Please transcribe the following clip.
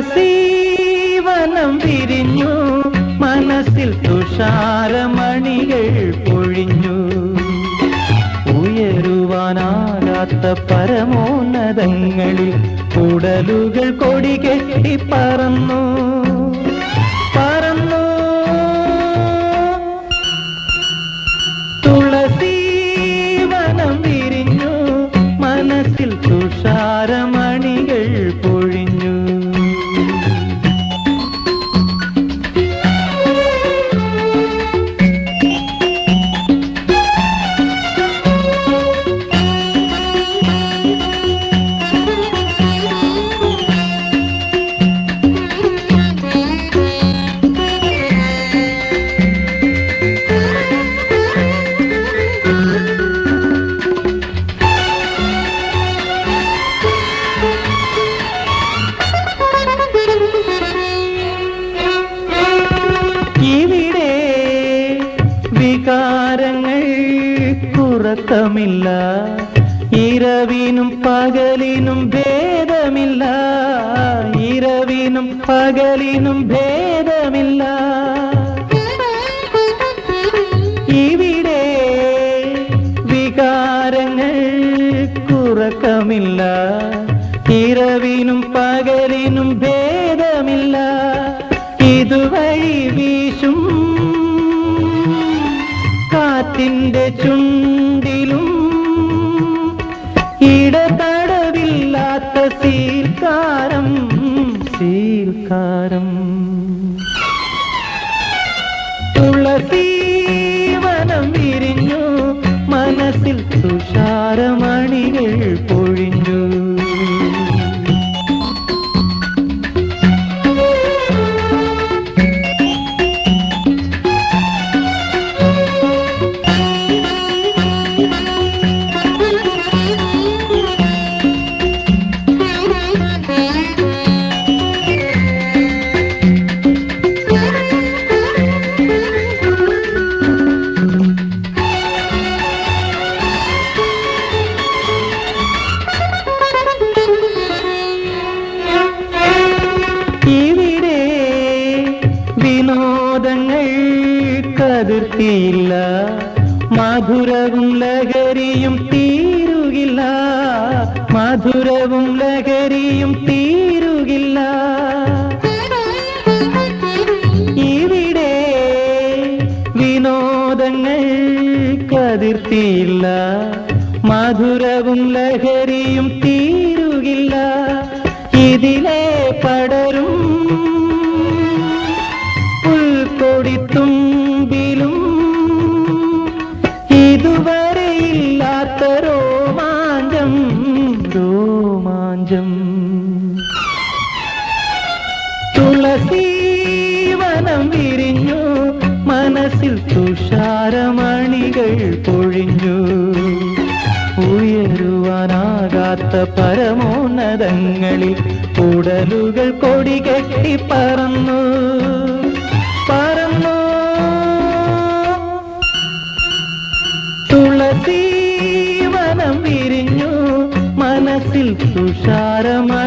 സീവനം വിരിഞ്ഞു. മനസ്സിൽ തുഷാരമണികൾ പൊഴിഞ്ഞു. ഉയരുവാനാകാത്ത പരമോന്നതങ്ങളിൽ കൂടലുകൾ കൊടി കെട്ടി പറന്നു. കുറക്കമില്ല ഇരവിനും പകലിനും ഭേദമില്ല. ഇരവിനും പകലിനും ഭേദമില്ല. ഇവിടെ വികാരങ്ങൾ കുറക്കമില്ല. ഇരവിനും പകലിനും ഭേദമില്ല. ഇതുവഴി വീശും കാറ്റിന്റെ ചുണ്ടിലും ഇടതടവില്ലാത്ത സീൽക്കാരം സീൽക്കാരം. തുളസീവനം വിരിഞ്ഞു മനസ്സിൽ തുഷാരമണികൾ കതിർത്തിയില്ല മാധുരവും ലഹരിയും തീരുകില്ല. മാധുരവും ലഹരിയും തീരുകില്ല. ഇവിടെ വിനോദങ്ങൾ കതിർത്തിയില്ല. മധുരവും ലഹരിയും തീരുകില്ല മനസ്സിൽ തുഷാരമണികൾ പൊഴിഞ്ഞു. ഉയരുവാനാകാത്ത പരമോന്നതങ്ങളിൽ ഉടലുകൾ കൊടി കെട്ടി പറന്നു. പറന്നു. തുളസീവനം വിരിഞ്ഞു. മനസ്സിൽ തുഷാരമ